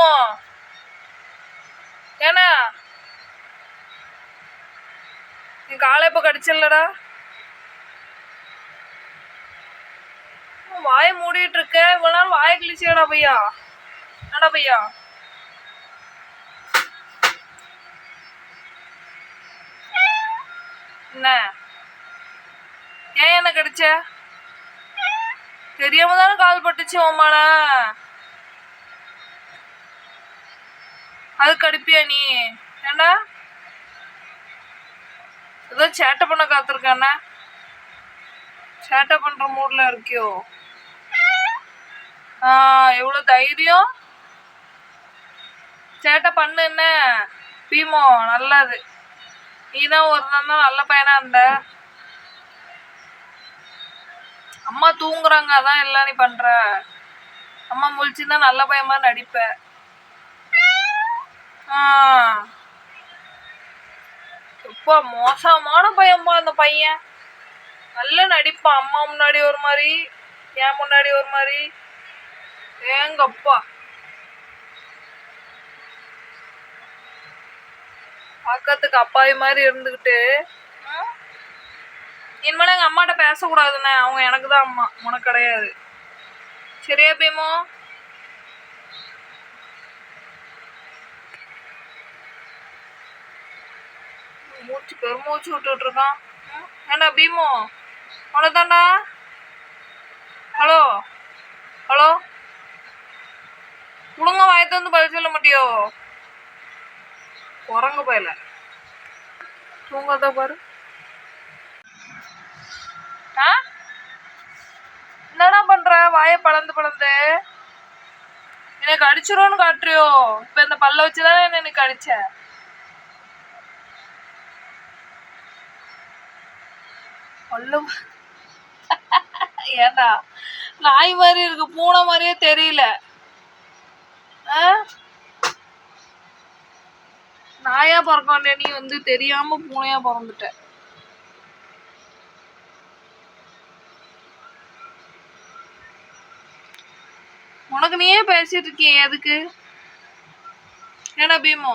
பீமோ ஏன்னா நீ காலை இப்போ கடிச்சிடலடா வாயை மூடிட்டு இருக்க இவ்வளோ நாள் வாயை கிழிச்சியாடா பையா? என்னடா பையா? என்ன? ஏன் என்ன கிடைச்ச? தெரியாம தானே கால் பட்டுச்சு ஓமானா அது கடிப்பியா நீ? ஏண்டா? ஏதோ சேட்டை பண்ண காத்திருக்கானே? சேட்டை பண்ற மூட்ல இருக்கியோ? ஆ எவ்வளோ தைரியம்? சேட்டை பண்ணு என்ன? பீமோ நல்லது. நீ தான் ஒரு தான் நல்ல பையனா இருந்த? அம்மா தூங்குறாங்க அதான் எல்லாம் நீ பண்ற. அம்மா முழிச்சுன்னா நல்ல பையன் மாதிரி நடிப்ப. ரொம்ப மோசமான பையன்பா அந்த பையன். நல்லா நடிப்பான். அம்மா முன்னாடி ஒரு மாதிரி என் முன்னாடி ஒரு மாதிரி. ஏங்கப்பா. பக்கத்துக்கு அப்பாவி மாதிரி இருந்துக்கிட்டு இனிமேல் எங்கள் அம்மாட்ட பேசக்கூடாதுண்ணே. அவங்க எனக்கு தான் அம்மா. உனக்கு கிடையாது. சரியா பீமோ? மூச்சு பெருமூச்சு விட்டுட்டு இருக்கான். ஏண்டா பீமோ? அவ்வளோதாண்டா ஹலோ? ஹலோ? ஒழுங்கா வாயத்தை வந்து பதில் சொல்ல மாட்டியோ? குரங்கு போயில. தூங்காத பாரு. ஆ? என்னடா பண்ற? வாயை பழந்து பழந்து எனக்கு அடிச்சிருவோன்னு காட்டுறியோ? இப்ப இந்த பல்ல வச்சுதானே என்ன எனக்கு அடிச்ச கொல்லும். ஏண்டா? நாய் மாதிரி இருக்கு பூனை மாதிரியே தெரியல. நாயா பிறக்க வேண்டிய நீ வந்து தெரியாம பூனையா பிறந்துட்ட. உனக்கு நீயே பேசிட்டு இருக்கியே எதுக்கு? ஏன்னா பீமோ?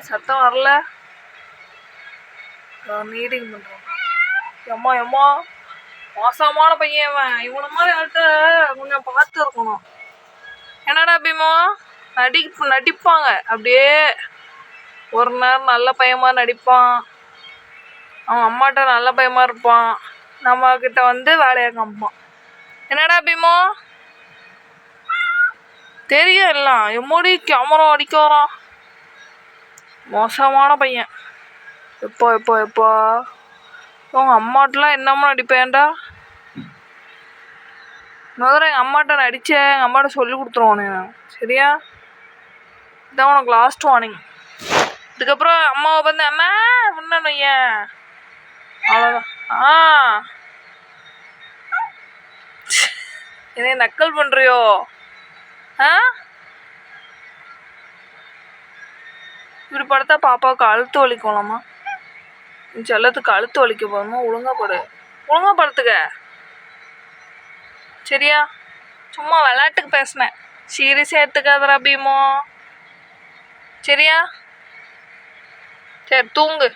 சத்தம் வரல. மீட்டிங் பண்ணுறோம் எம்மா எம்மா? மோசமான பையன் இவன். இவனை மாதிரி ஆள்கிட்ட கொஞ்சம் பார்த்து இருக்கணும். என்னடா பீமோ? நடி நடிப்பாங்க. அப்படியே ஒரு நேரம் நல்ல பையமா நடிப்பான். அவன் அம்மாட்ட நல்ல பையமா இருப்பான். நம்ம கிட்ட வந்து வேலையை காமிப்பான். என்னடா பீமோ? தெரியும் எல்லாம். எம்மோடி கேமரா அடிக்க வரான். மோசமான பையன். எப்போ எப்போ எப்போ? உங்கள் அம்மாட்டெலாம் என்னம்மா நடிப்பேன்டா? முதல்ல எங்கள் அம்மாட்ட நடித்தேன் எங்கள் அம்மாட்ட சொல்லி கொடுத்துருவானே சரியா? இதான் உனக்கு லாஸ்ட் வார்னிங் இதுக்கப்புறம் அம்மாவை பார்த்து அம்மா முன்னு ஏன் அவ்வளோதான் ஆ. என்னை நக்கல் பண்ணுறியோ ஆ? இப்படி படுத்தா பாப்பாவுக்கு அழுத்து வலிக்கலாமா செல்லத்துக்கு அழுத்து வலிக்க போதுமா? ஒழுங்கா படு. ஒழுங்கா படுத்துக்க. சரியா? சும்மா விளையாட்டுக்கு பேசினேன். சீரியஸாக எடுத்துக்காதடா பீமோ சரியா? சரி தூங்கு.